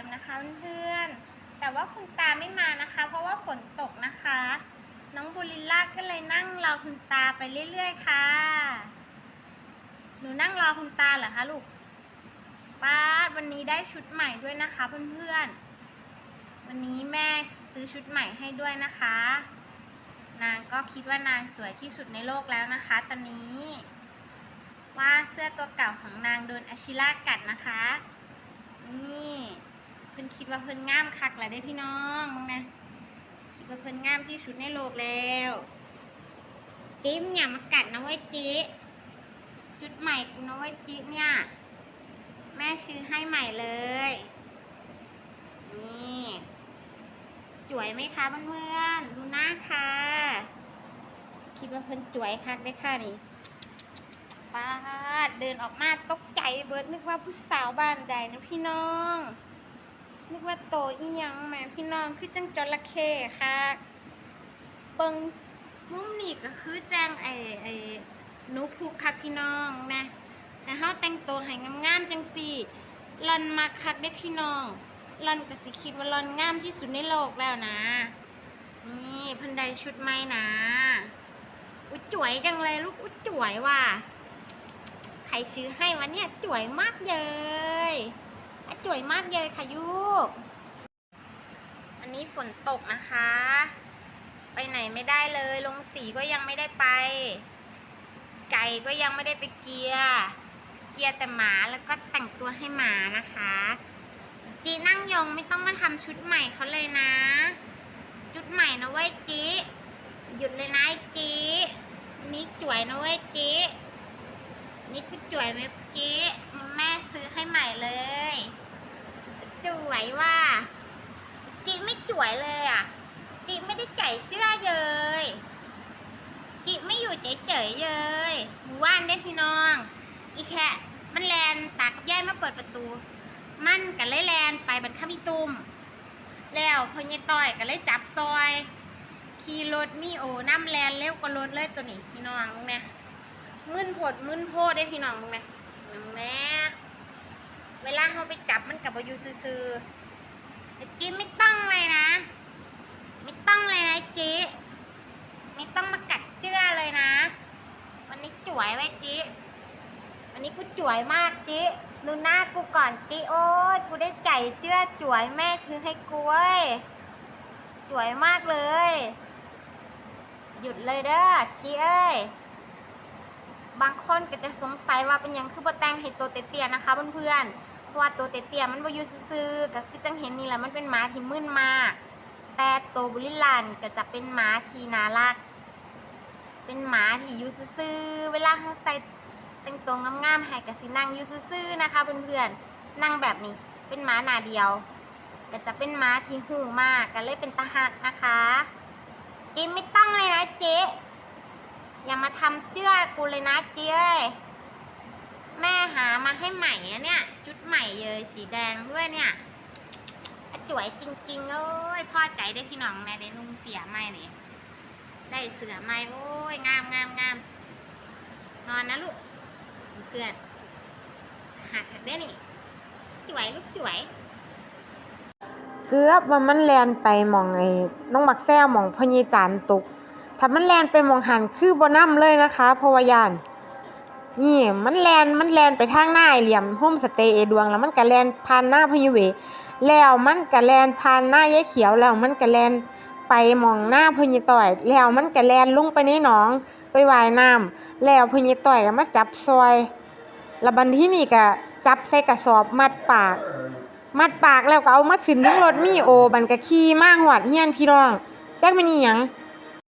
มนะคะเพื่อนๆแต่ว่าคุณตาไม่มานะคะ เพราะว่าฝนตกนะคะ น้องบุลิล่าก็เลยนั่งรอคุณตาไปเรื่อย ๆ ค่ะ หนูนั่งรอคุณตาเหรอคะลูกป้าวันนี้ได้ชุดใหม่ด้วยนะคะเพื่อนๆ วันนี้แม่ซื้อชุดใหม่ให้ด้วยนะคะ นางก็คิดว่านางสวยที่สุดในโลกแล้วนะคะ ตอนนี้ ว่าเสื้อตัวเก่าของนางโดนอาชิล่ากัดนะคะ ว่าเพิ่นงามคักแหละได้พี่น้องมึงนะคิดว่าเพิ่นงามที่สุดในโลกแล้วจิ้มอย่ามากัดนะเว้ยจิจุดใหม่กูนะเว้ยจิเนี่ยแม่ซื้อให้ใหม่เลยนี่จวยไหมคะเพื่อนๆดูหน้าค่ะคิดว่าเพิ่นจวยคักได้ค่ะนี่ป้าเดินออกมาตกใจเบิร์ดนึกว่าผู้สาวบ้านใดนะพี่น้อง นึกว่าโตอีหยังแม่พี่น้องคือจังจระเข้ค่ะเปิงมุมนี่ก็คือแจ้งไอ้ไอ้หนูผูกคักพี่น้องนะแต่เฮาแต่งตัวให้งามๆจังสี่ลอนมาคักได้พี่น้องลอนก็สิคิดว่าลอนงามที่สุดในโลกแล้วนะ นี่พันไดชุดใหม่นะอุ้ยจวยจังเลยลูกอุ้ยจวยว่ะใครซื้อให้วะเนี่ยจ่วยมากเลย จ่วยมากเลยค่ะยูกอันนี้ฝนตกนะคะ ไปไหนไม่ได้เลย ลงสีก็ยังไม่ได้ไป ไก่ก็ยังไม่ได้ไปเกียร์ เกียร์แต่หมาแล้วก็แต่งตัวให้หมานะคะ จีนั่งยองไม่ต้องมาทำชุดใหม่เขาเลยนะ ชุดใหม่นะเว้ยจีหยุดเลยนะจีนี่จ่วยนะเว้ยจีนี่คือจ่วยไหมจ๊แม่ซื้อให้ใหม่เลย ยว่า จีไม่จ่วยเลยอะ จีไม่ได้ไก่เจ้าเลยจีไม่อยู่เฉยๆเลยหมู่บ้านได้พี่น้อง อีแค่มันแลนตากับยายมาเปิดประตู มันกันเลยแลนไปบันข้ามอีตุมแล้วพอเยต่อยกันเลยจับซอยขี่รถมีโอน้ำแลนเร็วกว่ารถเลยตัวนี้พี่น้องมึงเนี่ยมึนโพดมึนโพดได้พี่น้องมึงไหมน้ำแม่ เวลาเขาไปจับมันกับอยู่ซื่อๆแต่จีไม่ต้องเลยนะ ไม่ต้องเลยนะจีไม่ต้องมากัดเจื้อเลยนะ วันนี้จ่วยไว้จีวันนี้กูจ่วยมากจีดูหน้ากูก่อนจีโอ้ยกูได้ไก่เจื้อจ่วยแม่ถือให้กูเว้ยจ่วยมากเลย หยุดเลยเด้อจีเอ้ยบางคนก็จะสงสัยว่าเป็นยังคือโบแต่งให้ตัวเตี้ยๆนะคะเพื่อนๆ เพราะว่าตัวเตี้ยๆมันบ่อยู่ซื่อๆก็คือจังเห็นนี่แหละมันเป็นหมาที่มึนมาก แต่ตัวบุลิลันก็จะเป็นหมาที่น่ารัก เป็นหมาที่อยู่ซื่อๆเวลาเขาใส่แต่งตัวงามๆให้ก็สินั่งอยู่ซื่อๆนะคะเพื่อนๆนั่งแบบนี้เป็นหมาหน้าเดียวก็จะเป็นหมาที่หูมากก็เลยเป็นตาหักนะคะเจ๊ไม่ต้องเลยนะเจ๊อย่ามาทำเจื้อกูเลยนะเจ้ย แม่หามาให้ใหม่อะเนี่ย ชุดใหม่เลยสีแดงด้วยเนี่ยสวยจริงๆโอ้ยพ่อใจได้พี่น้องแม่ได้นุ่งเสียใหม่นี่ได้เสือใหม่โอ้ยงามงามงามนอนนะลูกเพื่อนหักหักได้นี่สวยลูกสวยเกือบว่ามันแลนไปมองไอ้น้องมักแซวมองพญจานตุกถ้ามันแลนไปมองหันคือบ่นํเลยนะคะเพราะว่ายาน นี่มันแลนมันแลนไปทางหน้าไอ้เหลี่ยมโฮมสเตย์เอดวงแล้วมันก็แลนผ่านหน้าพญเว แล้วมันก็แลนผ่านหน้ายายเขียวแล้วมันก็แลนไปมองหน้าพญต่อย แล้วมันก็แลนลงไปในหนองไปว่ายน้ำแล้วพญต่อยก็มาจับซอยแล้วบัดที่นี่ก็จับใส่กระสอบมัดปาก มัดปากแล้วก็เอามาขึ้นทั้งรถมีโอบันกะขี่มาหอดเฮียนพี่น้องแจักแม่นอีหยัง